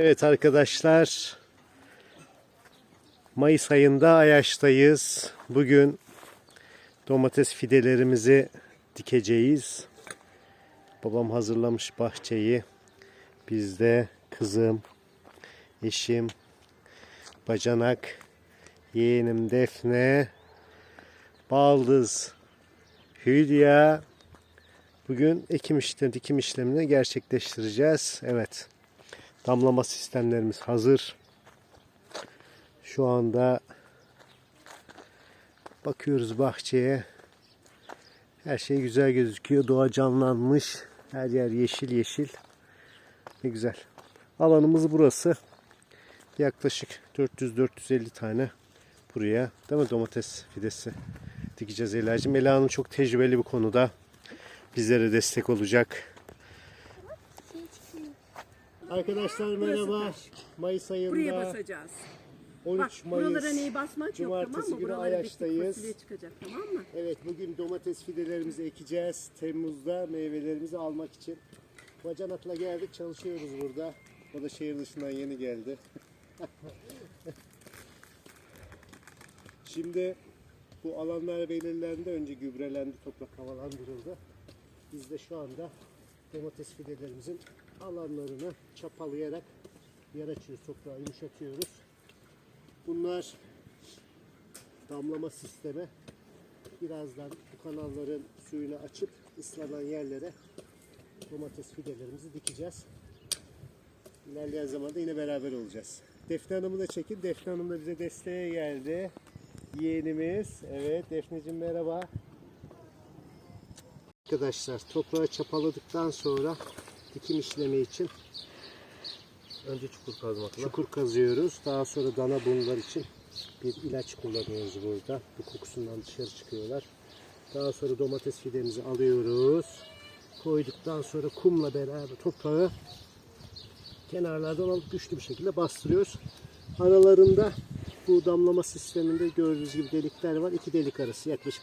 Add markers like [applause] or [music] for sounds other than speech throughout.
Evet arkadaşlar. Mayıs ayında Ayaş'tayız. Bugün domates fidelerimizi dikeceğiz. Babam hazırlamış bahçeyi. Biz de kızım, eşim, bacanak, yeğenim Defne, baldız, Hülya. Bugün ekim işlemi, dikim işlemini gerçekleştireceğiz. Evet. Damlama sistemlerimiz hazır. Şu anda bakıyoruz bahçeye. Her şey güzel gözüküyor. Doğa canlanmış. Her yer yeşil yeşil. Ne güzel. Alanımız burası. Yaklaşık 400-450 tane buraya değil mi domates fidesi dikeceğiz Ela'cığım. Ela Hanım çok tecrübeli bu konuda. Bizlere destek olacak. Arkadaşlar merhaba. Mayıs Buraya ayında basacağız. 13 Bak Mayıs. buralara neyi basmak Cumartesi yok tamam mı? günü Ayaş'tayız. çıkacak tamam mı? Evet bugün domates fidelerimizi ekeceğiz. Temmuz'da meyvelerimizi almak için. Bacanakla geldik çalışıyoruz burada. O da şehir dışından yeni geldi. [laughs] Şimdi bu alanlar belirlendi. Önce gübrelendi, toprak havalandırıldı. Biz de şu anda domates fidelerimizin alanlarını çapalayarak yer açıyoruz, toprağı yumuşatıyoruz. Bunlar damlama sistemi. Birazdan bu kanalların suyunu açıp ıslanan yerlere domates fidelerimizi dikeceğiz. İlerleyen zamanda yine beraber olacağız. Defne Hanım'ı da çekin. Defne Hanım da bize desteğe geldi. Yeğenimiz. Evet Defneciğim merhaba. Arkadaşlar toprağı çapaladıktan sonra dikim işlemi için Önce çukur kazmakla. çukur kazıyoruz. Daha sonra dana bunlar için bir ilaç kullanıyoruz burada. Bu kokusundan dışarı çıkıyorlar. Daha sonra domates fidemizi alıyoruz. Koyduktan sonra kumla beraber toprağı kenarlardan alıp güçlü bir şekilde bastırıyoruz. Aralarında bu damlama sisteminde gördüğünüz gibi delikler var. İki delik arası yaklaşık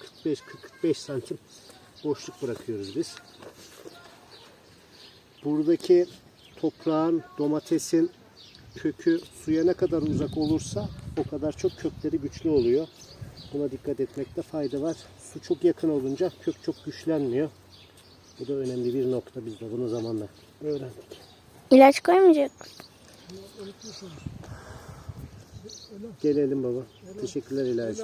45-45 santim boşluk bırakıyoruz biz. Buradaki toprağın, domatesin kökü suya ne kadar uzak olursa o kadar çok kökleri güçlü oluyor. Buna dikkat etmekte fayda var. Su çok yakın olunca kök çok güçlenmiyor. Bu da önemli bir nokta. Biz de bunu zamanla öğrendik. İlaç koymayacak Gelelim baba. Teşekkürler İlacığım.